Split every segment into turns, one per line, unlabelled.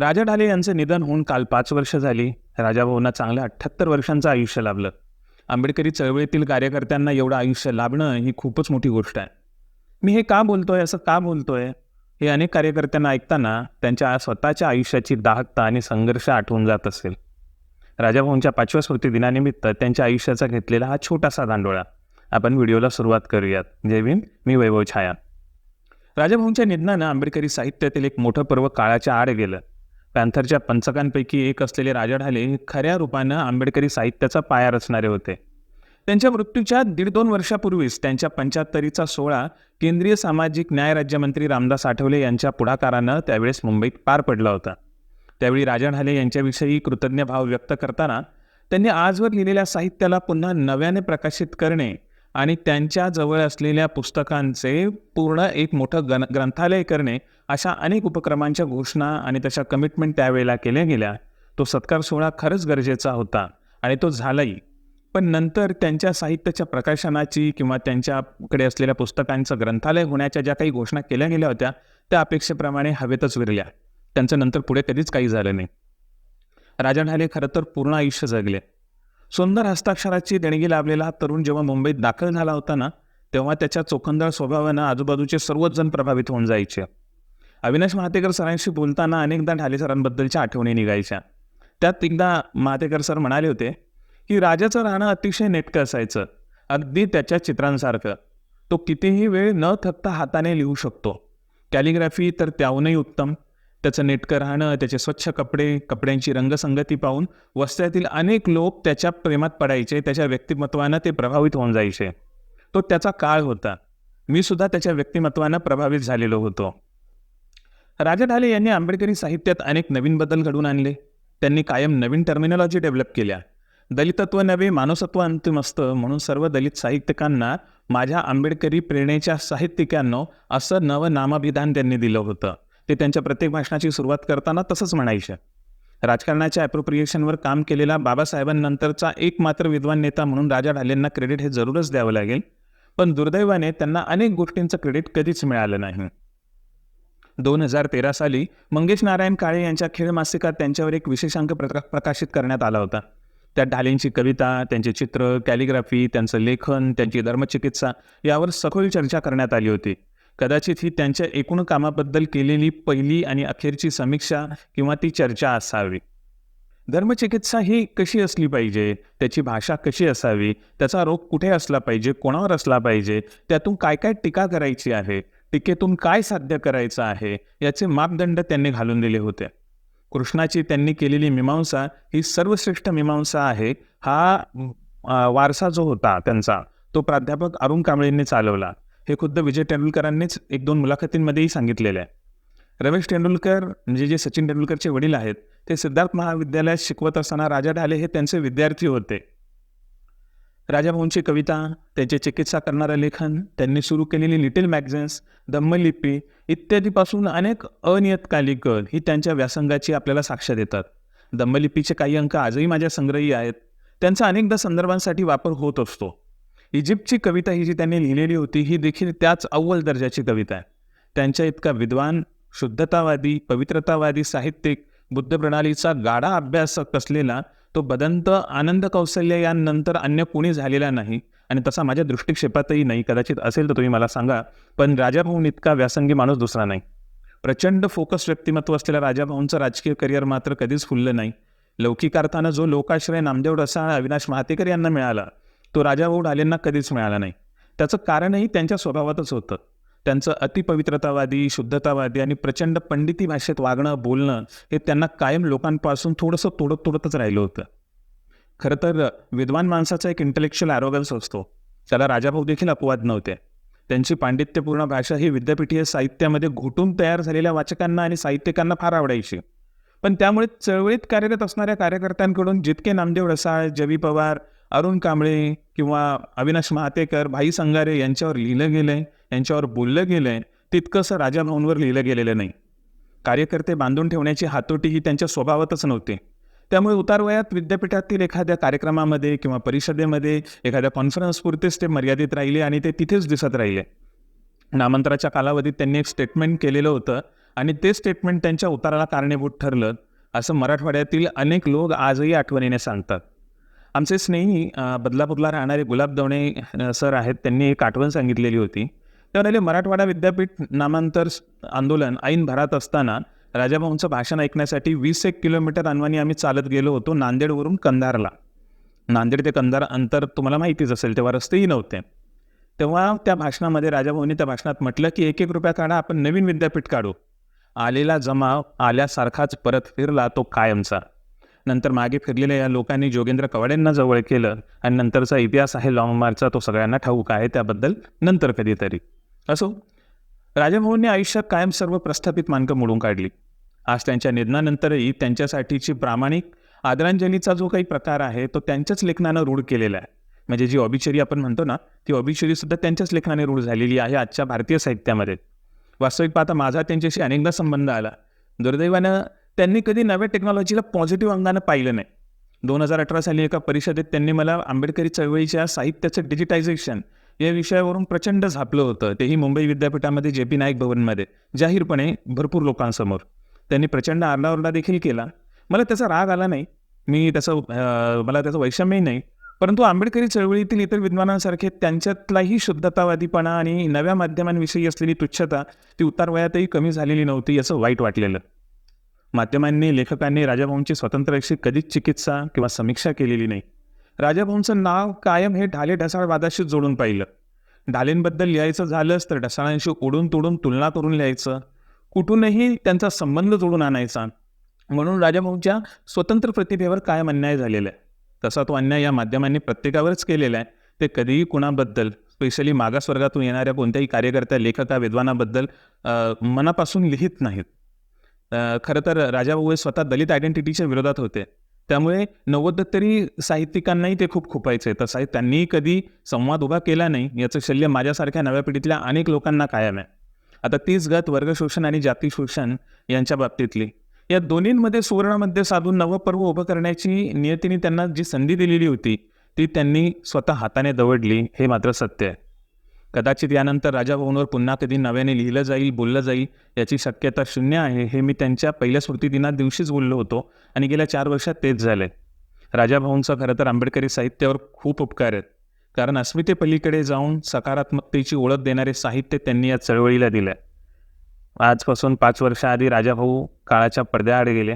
राजा ढाले यांचं निधन होऊन काल पाच वर्ष झाली. राजाभाऊंना चांगलं अठ्ठ्याहत्तर वर्षांचं आयुष्य लाभलं. आंबेडकरी चळवळीतील कार्यकर्त्यांना एवढं आयुष्य लाभणं ही खूपच मोठी गोष्ट आहे. मी हे का बोलतोय असं का बोलतोय? हे अनेक कार्यकर्त्यांना ऐकताना त्यांच्या स्वतःच्या आयुष्याची दाहकता आणि संघर्ष आठवून जात असेल. राजाभाऊंच्या पाचव्या स्मृती दिनानिमित्त त्यांच्या आयुष्याचा घेतलेला हा छोटासा दांडोळा. आपण व्हिडिओला सुरुवात करूयात. जय भीम मी वैभव छाया राजाभाऊंच्या निधनानं आंबेडकरी साहित्यातील एक मोठं पर्व काळाच्या आड गेलं. पॅन्थरच्या पंचकांपैकी एक असलेले राजा ढाले हे खऱ्या रूपानं आंबेडकरी साहित्याचा पाया रचणारे होते. त्यांच्या मृत्यूच्या दीड दोन वर्षापूर्वीच त्यांच्या पंच्याहत्तरीचा सोहळा केंद्रीय सामाजिक न्याय राज्यमंत्री रामदास आठवले यांच्या पुढाकारानं त्यावेळेस मुंबईत पार पडला होता. त्यावेळी राजा ढाले यांच्याविषयी कृतज्ञ भाव व्यक्त करताना त्यांनी आजवर लिहिलेल्या साहित्याला पुन्हा नव्याने प्रकाशित करणे आणि त्यांच्या जवळ असलेल्या पुस्तकांचे पूर्ण एक मोठं गण ग्रंथालय करणे अशा अनेक उपक्रमांच्या घोषणा आणि तशा कमिटमेंट त्यावेळेला केल्या गेल्या. तो सत्कार सोहळा खरंच गरजेचा होता आणि तो झालाही. पण नंतर त्यांच्या साहित्याच्या प्रकाशनाची किंवा त्यांच्याकडे असलेल्या पुस्तकांचं ग्रंथालय होण्याच्या ज्या काही घोषणा केल्या गेल्या होत्या त्या अपेक्षेप्रमाणे हवेतच विरल्या. त्यांचं नंतर पुढे कधीच काही झालं नाही. राजा ढाले खरं तर पूर्ण आयुष्य जगले. सुंदर हस्ताक्षराची देणगी लाभलेला हा तरुण जेव्हा मुंबईत दाखल झाला होता ना तेव्हा त्याच्या चोखंदळ स्वभावानं आजूबाजूचे सर्वच जण प्रभावित होऊन जायचे. अविनाश महातेकर सरांशी बोलताना अनेकदा ढाले सरांबद्दलच्या आठवणी निघायच्या. त्यात एकदा महातेकर सर म्हणाले होते की राजाचं राहणं अतिशय नेटकं असायचं अगदी त्याच्या चित्रांसारखं. तो कितीही वेळ न थकता हाताने लिहू शकतो. कॅलिग्राफी तर त्याहूनही उत्तम. त्याचं नेटकं राहणं त्याचे स्वच्छ कपडे कपड्यांची रंगसंगती पाहून वस्त्यातील अनेक लोक त्याच्या प्रेमात पडायचे त्याच्या व्यक्तिमत्वानं ते प्रभावित होऊन जायचे. तो त्याचा काळ होता. मी सुद्धा त्याच्या व्यक्तिमत्वानं प्रभावित झालेलो होतो. राजा ढाले यांनी आंबेडकरी साहित्यात अनेक नवीन बदल घडवून आणले. त्यांनी कायम नवीन टर्मिनॉलॉजी डेव्हलप केल्या. दलितत्व नव्हे मानवसत्व अंतिम असतं म्हणून सर्व दलित साहित्यिकांना माझ्या आंबेडकरी प्रेरणेच्या साहित्यिकांनो असं नवं नामाभिधान त्यांनी दिलं होतं. ते त्यांच्या प्रत्येक भाषणाची सुरुवात करताना तसंच म्हणायचे राजकारणाच्या ॲप्रोप्रिएशनवर काम केलेला बाबासाहेबांनंतरचा एकमात्र विद्वान नेता म्हणून राजा ढालेंना क्रेडिट हे जरूरच द्यावं लागेल. पण दुर्दैवाने त्यांना अनेक गोष्टींचं क्रेडिट कधीच मिळालं नाही. दोन हजार तेरा साली मंगेश नारायण काळे यांच्या खेळ मासिकात त्यांच्यावर एक विशेषांक प्रका प्रकाशित करण्यात आला होता. त्यात ढालेंची कविता त्यांचे चित्र कॅलिग्राफी त्यांचं लेखन त्यांची धर्मचिकित्सा यावर सखोल चर्चा करण्यात आली होती. कदाचित ही त्यांच्या एकूण कामाबद्दल केलेली पहिली आणि अखेरची समीक्षा किंवा ती चर्चा असावी. धर्मचिकित्सा ही कशी असली पाहिजे? त्याची भाषा कशी असावी? त्याचा रोग कुठे असला पाहिजे? कोणावर असला पाहिजे? त्यातून काय काय टीका करायची आहे? टीकेतून काय साध्य करायचं आहे? याचे मापदंड त्यांनी घालून दिले होते. कृष्णाची त्यांनी केलेली मीमांसा ही सर्वश्रेष्ठ मीमांसा आहे. हा वारसा जो होता त्यांचा तो प्राध्यापक अरुण कांबळेंनी चालवला. हे खुद्द विजय तेंडुलकरांनीच एक दोन मुलाखतींमध्येही सांगितलेलं आहे. रमेश तेंडुलकर म्हणजे जे सचिन तेंडुलकरचे वडील आहेत ते सिद्धार्थ महाविद्यालयात शिकवत असताना राजा ढाले हे त्यांचे विद्यार्थी होते. राजाभाऊंची कविता त्यांचे चिकित्सा करणारं लेखन त्यांनी सुरू केलेली लिटिल मॅगझिन्स दम्मलिपी इत्यादीपासून अनेक अनियतकालिक ही त्यांच्या व्यासंगाची आपल्याला साक्ष देतात. दम्मलिपीचे काही अंक आजही माझ्या संग्रही आहेत. त्यांचा अनेकदा संदर्भांसाठी वापर होत असतो. इजिप्तची कविता ही जी त्यांनी लिहिलेली होती ही देखील त्याच अव्वल दर्जाची कविता आहे. त्यांच्या इतका विद्वान शुद्धतावादी पवित्रतावादी साहित्यिक बुद्ध प्रणालीचा गाढा अभ्यासक असलेला तो बदंत आनंद कौशल्य यानंतर अन्य कोणी झालेला नाही आणि तसा माझ्या दृष्टिक्षेपातही नाही. कदाचित असेल तर तुम्ही मला सांगा पण राजाभाऊन इतका व्यासंगी माणूस दुसरा नाही. प्रचंड फोकस व्यक्तिमत्व असलेल्या राजाभाऊंचं राजकीय करिअर मात्र कधीच फुललं नाही. लौकिकार्थानं जो लोकाश्रय नामदेव रसाळ अविनाश महातेकर यांना मिळाला तो राजाभाऊ डालेंना कधीच मिळाला नाही. त्याचं कारणही त्यांच्या स्वभावातच होतं. त्यांचं अतिपवित्रतावादी शुद्धतावादी आणि प्रचंड पंडिती भाषेत वागणं बोलणं हे त्यांना कायम लोकांपासून थोडंसं तोडत तोडतच राहिलं होतं. खरं तर विद्वान माणसाचा एक इंटेलेक्च्युअल ॲरोगन्स असतो. त्याला राजाभाऊ देखील अपवाद नव्हते. त्यांची पांडित्यपूर्ण भाषा ही विद्यापीठीय साहित्यामध्ये घुटून तयार झालेल्या वाचकांना आणि साहित्यिकांना फार आवडायची. पण त्यामुळे चळवळीत कार्यरत असणाऱ्या कार्यकर्त्यांकडून जितके नामदेव रसाळ जवी पवार अरुण कांबळे किंवा अविनाश महातेकर भाई संगारे यांच्यावर लिहिलं गेलं आहे यांच्यावर बोललं गेलं आहे तितकंसं राजाभाऊंवर लिहिलं गेलेलं नाही. कार्यकर्ते बांधून ठेवण्याची हातोटी ही त्यांच्या स्वभावातच नव्हती. त्यामुळे उतारवयात विद्यापीठातील एखाद्या कार्यक्रमामध्ये किंवा परिषदेमध्ये एखाद्या कॉन्फरन्सपुरतेच ते मर्यादित राहिले आणि ते तिथेच दिसत राहिले. नामांतराच्या कालावधीत त्यांनी एक स्टेटमेंट केलेलं होतं आणि ते स्टेटमेंट त्यांच्या उताराला कारणीभूत ठरलं असं मराठवाड्यातील अनेक लोक आजही आठवणीने सांगतात. आमचे स्नेही बदलापूरला राहणारे गुलाब दवणे सर आहेत त्यांनी एक आठवण सांगितलेली होती. ते म्हणाले मराठवाडा विद्यापीठ नामांतर आंदोलन ऐन भरात असताना राजाभाऊंचं भाषण ऐकण्यासाठी वीस एक किलोमीटर अनवानी आम्ही चालत गेलो होतो नांदेडवरून कंधारला. नांदेड ते कंधार अंतर तुम्हाला माहितीच असेल तेव्हा रस्तेही नव्हते. तेव्हा त्या भाषणामध्ये राजाभाऊंनी त्या भाषणात म्हटलं की एक एक रुपया काढा आपण नवीन विद्यापीठ काढू. आलेला जमाव आल्यासारखाच परत फिरला तो कायमचा. नंतर मागे फिरलेल्या या लोकांनी जोगेंद्र कवाडेंना जवळ केलं आणि नंतरचा इतिहास आहे लॉंग मार्चचा तो सगळ्यांना ठाऊक आहे त्याबद्दल नंतर कधीतरी. असो राजभवनने आयुष्यात कायम सर्व प्रस्थापित मानकं मोडून काढली. आज त्यांच्या निधनानंतरही त्यांच्यासाठीची प्रामाणिक आदरांजलीचा जो काही प्रकार आहे तो त्यांच्याच लेखनानं रूढ केलेला आहे. म्हणजे जी ऑबिचरी आपण म्हणतो ना ती ऑबिचरी सुद्धा त्यांच्याच लेखनाने रूढ झालेली आहे आजच्या भारतीय साहित्यामध्ये. वास्तविक पाहता माझा त्यांच्याशी अनेकदा संबंध आला. दुर्दैवानं त्यांनी कधी नव्या टेक्नॉलॉजीला पॉझिटिव्ह अंगानं पाहिलं नाही. दोन हजार अठरा साली एका परिषदेत त्यांनी मला आंबेडकरी चळवळीच्या साहित्याचं डिजिटायझेशन या विषयावरून प्रचंड झापलं होतं. तेही मुंबई विद्यापीठामध्ये जे पी नाईक भवनमध्ये जाहीरपणे भरपूर लोकांसमोर. त्यांनी प्रचंड आरडाओरडा देखील केला. मला त्याचा राग आला नाही. मी त्याचं मला त्याचं वैषम्यही नाही. परंतु आंबेडकरी चळवळीतील इतर विद्वानांसारखे त्यांच्यातलाही शुद्धतावादीपणा आणि नव्या माध्यमांविषयी असलेली तुच्छता ती उतारवयातही कमी झालेली नव्हती असं वाईट वाटलेलं. माध्यमांनी लेखकांनी राजाभाऊंची स्वतंत्र अशी कधीच चिकित्सा किंवा समीक्षा केलेली नाही. राजाभाऊंचं नाव कायम हे ढाले ढसाळवादाशी जोडून पाहिलं. ढालेंबद्दल लिहायचं झालंच तर ढसाळांशी उडून तोडून तुलना करून लिहायचं. कुठूनही त्यांचा संबंध जोडून आणायचा. म्हणून राजाभाऊंच्या स्वतंत्र प्रतिभेवर कायम अन्याय झालेला आहे. तसा तो अन्याय या माध्यमांनी प्रत्येकावरच केलेला आहे. ते कधीही कुणाबद्दल स्पेशली मागासवर्गातून येणाऱ्या कोणत्याही कार्यकर्त्या लेखका विद्वानाबद्दल मनापासून लिहित नाहीत. खरं तर राजाभाऊ हे स्वतः दलित आयडेंटिटीच्या विरोधात होते. त्यामुळे नव्वदोत्तरी साहित्यिकांनाही ते खूप खुपायचे. तसाही त्यांनीही कधी संवाद उभा केला नाही याचं शल्य माझ्यासारख्या नव्या पिढीतल्या अनेक लोकांना कायम आहे. आता तीच गत वर्गशोषण आणि जाती शोषण यांच्या बाबतीतली. या दोन्हींमध्ये सुवर्णामध्ये साधून नवं पर्व उभं करण्याची नियतीने त्यांना जी संधी दिलेली होती ती त्यांनी स्वतः हाताने दवडली हे मात्र सत्य आहे. कदाचित यानंतर राजाभाऊंवर पुन्हा कधी नव्याने लिहिलं जाईल बोललं जाईल याची शक्यता शून्य आहे हे मी त्यांच्या पहिल्या स्मृतिदिना दिवशीच बोललो होतो आणि गेल्या चार वर्षात तेच झाले राजाभाऊंचं खरं तर आंबेडकरी साहित्यावर खूप उपकार आहेत. कारण अस्मितेपलीकडे जाऊन सकारात्मकतेची ओळख देणारे साहित्य त्यांनी या चळवळीला दिलं आजपासून पाच वर्षाआधी राजाभाऊ काळाच्या पडद्याआड गेले.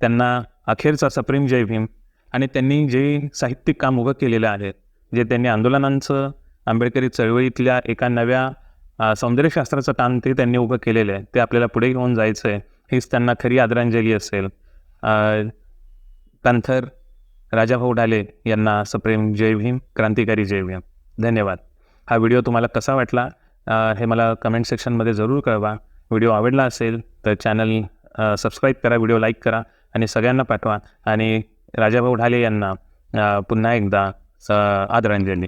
त्यांना अखेरचा सप्रेम जय भीम आणि त्यांनी जे साहित्यिक काम उभं केलेलं आहे जे त्यांनी आंदोलनांचं आंबेडकरी चळवळीतल्या एका नव्या सौंदर्यशास्त्राचं काम ते त्यांनी उभं केलेलं आहे. ते आपल्याला पुढे घेऊन जायचं आहे हीच त्यांना खरी आदरांजली असेल. पंथर पॅन्थर राजाभाऊ ढाले यांना सप्रेम जय भीम क्रांतिकारी जय भीम. धन्यवाद. हा व्हिडिओ तुम्हाला कसा वाटला? हे मला कमेंट सेक्शनमध्ये जरूर कळवा. व्हिडिओ आवडला असेल तर चॅनल सबस्क्राईब करा व्हिडिओ लाईक करा आणि सगळ्यांना पाठवा. आणि राजाभाऊ ढाले यांना पुन्हा एकदा स आदरांजली.